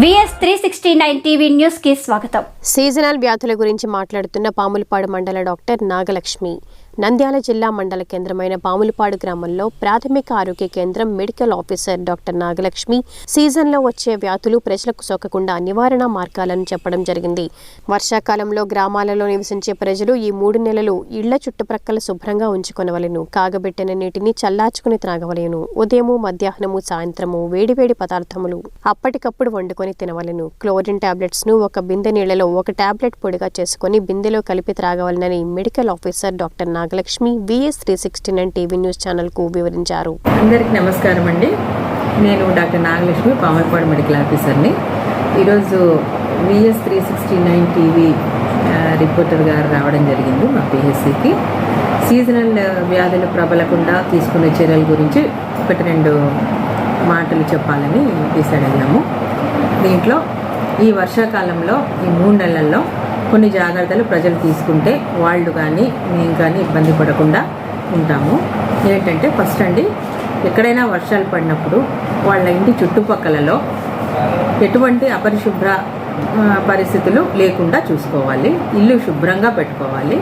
VS three sixty nine TV న్యూస్కి స్వాగతం. Seasonal వ్యాధుల గురించి మాట్లాడుతున్న పాములపాడు మండల డాక్టర్ నాగలక్ష్మి. నంద్యాల జిల్లా మండల కేంద్రమైన పాములపాడు గ్రామంలో ప్రాథమిక ఆరోగ్య కేంద్రం మెడికల్ ఆఫీసర్ డాక్టర్ నాగలక్ష్మి సీజన్లో వచ్చే వ్యాధులు ప్రజలకు సోకకుండా నివారణ మార్గాలను చెప్పడం జరిగింది. వర్షాకాలంలో గ్రామాలలో నివసించే ప్రజలు ఈ మూడు నెలలు ఇళ్ళ చుట్టుప్రక్కల శుభ్రంగా ఉంచుకొనవలెను. కాగబెట్టిన నీటిని చల్లార్చుకుని త్రాగవలెను. ఉదయము మధ్యాహ్నము సాయంత్రము వేడివేడి పదార్థములు అప్పటికప్పుడు వండుకొని తినవలెను. క్లోరిన్ టాబ్లెట్స్ను ఒక బిందె నీళ్ళలో ఒక టాబ్లెట్ పొడిగా చేసుకుని బిందెలో కలిపి త్రాగవలనని medical officer doctor Nagalakshmi VS three sixty nine TV news ఛానల్కు వివరించారు. అందరికీ నమస్కారం అండి. నేను డాక్టర్ నాగలక్ష్మి పామర్పాడు మెడికల్ ఆఫీసర్ని. ఈరోజు VS three sixty nine TV reporter గారు రావడం జరిగింది మా పిహెచ్సికి సీజనల్ వ్యాధులు ప్రబలకుండా తీసుకునే చర్యల గురించి ఒకటి రెండు మాటలు చెప్పాలని డిసైడ్ అయ్యాము. దీంట్లో ఈ వర్షాకాలంలో ఈ మూడు నెలల్లో కొన్ని జాగ్రత్తలు ప్రజలు తీసుకుంటే వాళ్ళు కానీ మేము కానీ ఇబ్బంది పడకుండా ఉంటాము. ఏంటంటే ఫస్ట్ అండి ఎక్కడైనా వర్షాలు పడినప్పుడు వాళ్ళ ఇంటి చుట్టుపక్కలలో ఎటువంటి అపరిశుభ్ర పరిస్థితులు లేకుండా చూసుకోవాలి. ఇల్లు శుభ్రంగా పెట్టుకోవాలి.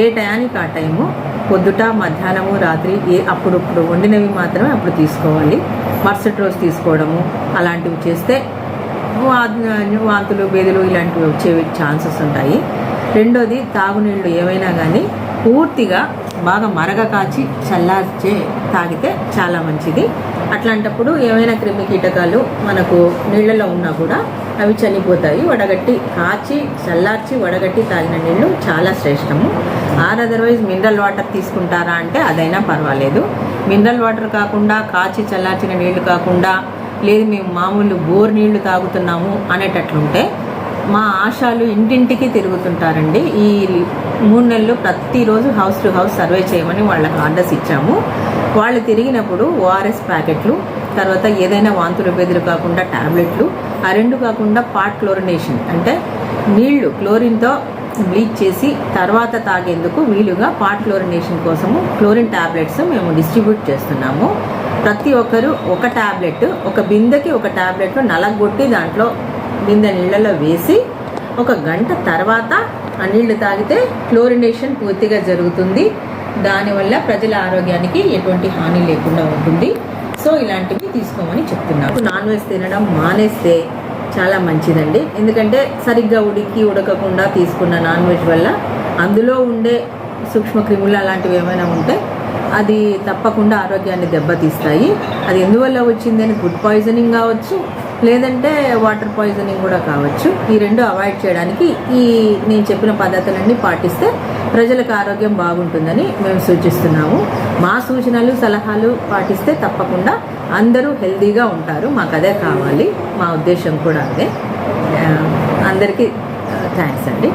ఏ టయానికి ఆ టైము? పొద్దుట మధ్యాహ్నము రాత్రి ఏ అప్పుడప్పుడు వండినవి మాత్రమే అప్పుడు తీసుకోవాలి. మరుసటి రోజు తీసుకోవడము అలాంటివి చేస్తే వాంతులు బేదలు ఇలాంటివి వచ్చే ఛాన్సెస్ ఉంటాయి. రెండోది తాగునీళ్ళు ఏమైనా కానీ పూర్తిగా బాగా మరగ కాచి చల్లార్చే తాగితే చాలా మంచిది. అట్లాంటప్పుడు ఏమైనా క్రిమి కీటకాలు మనకు నీళ్ళలో ఉన్నా కూడా అవి చనిపోతాయి. వడగట్టి కాచి చల్లార్చి వడగట్టి తాగిన నీళ్ళు చాలా శ్రేష్టము. ఆర్ అదర్వైజ్ మినరల్ వాటర్ తీసుకుంటారా అంటే అదైనా పర్వాలేదు. మినరల్ వాటర్ కాకుండా కాచి చల్లార్చిన నీళ్ళు కాకుండా లేదు మేము మామూలు బోర్ నీళ్ళు తాగుతున్నాము అనేటట్లుంటే మా ఆశాలు ఇంటింటికి తిరుగుతుంటారండి. ఈ మూడు నెలలు ప్రతిరోజు హౌస్ టు హౌస్ సర్వే చేయమని వాళ్ళకి ఆర్డర్స్ ఇచ్చాము. వాళ్ళు తిరిగినప్పుడు ఓఆర్ఎస్ ప్యాకెట్లు తర్వాత ఏదైనా వాంతులు బెదిరి కాకుండా టాబ్లెట్లు ఆ రెండు కాకుండా పార్ట్ క్లోరినేషన్ అంటే నీళ్ళు క్లోరిన్తో బ్లీచ్ చేసి తర్వాత తాగేందుకు వీలుగా పార్ట్ క్లోరినేషన్ కోసము క్లోరిన్ టాబ్లెట్స్ మేము డిస్ట్రిబ్యూట్ చేస్తున్నాము. ప్రతి ఒక్కరు ఒక టాబ్లెట్ ఒక బిందెకి ఒక టాబ్లెట్ నలగొట్టి దాంట్లో బిందె నీళ్ళలో వేసి ఒక గంట తర్వాత ఆ నీళ్ళు తాగితే క్లోరినేషన్ పూర్తిగా జరుగుతుంది. దానివల్ల ప్రజల ఆరోగ్యానికి ఎటువంటి హాని లేకుండా ఉంటుంది. సో ఇలాంటివి తీసుకోమని చెప్తున్నాను. నాన్ వెజ్ తినడం మానేస్తే చాలా మంచిదండి. ఎందుకంటే సరిగ్గా ఉడికి ఉడకకుండా తీసుకున్న నాన్ వెజ్ వల్ల అందులో ఉండే సూక్ష్మక్రిములు అలాంటివి ఏమైనా ఉంటే అది తప్పకుండా ఆరోగ్యాన్ని దెబ్బతీస్తాయి. అది ఎందువల్ల వచ్చింది అని ఫుడ్ పాయిజనింగ్ కావచ్చు లేదంటే వాటర్ పాయిజనింగ్ కూడా కావచ్చు. ఈ రెండు అవాయిడ్ చేయడానికి ఈ నేను చెప్పిన పద్ధతులన్నీ పాటిస్తే ప్రజలకు ఆరోగ్యం బాగుంటుందని మేము సూచిస్తున్నాము. మా సూచనలు సలహాలు పాటిస్తే తప్పకుండా అందరూ హెల్దీగా ఉంటారు. మాకు అదే కావాలి. మా ఉద్దేశం కూడా అదే. అందరికీ థ్యాంక్స్ అండి.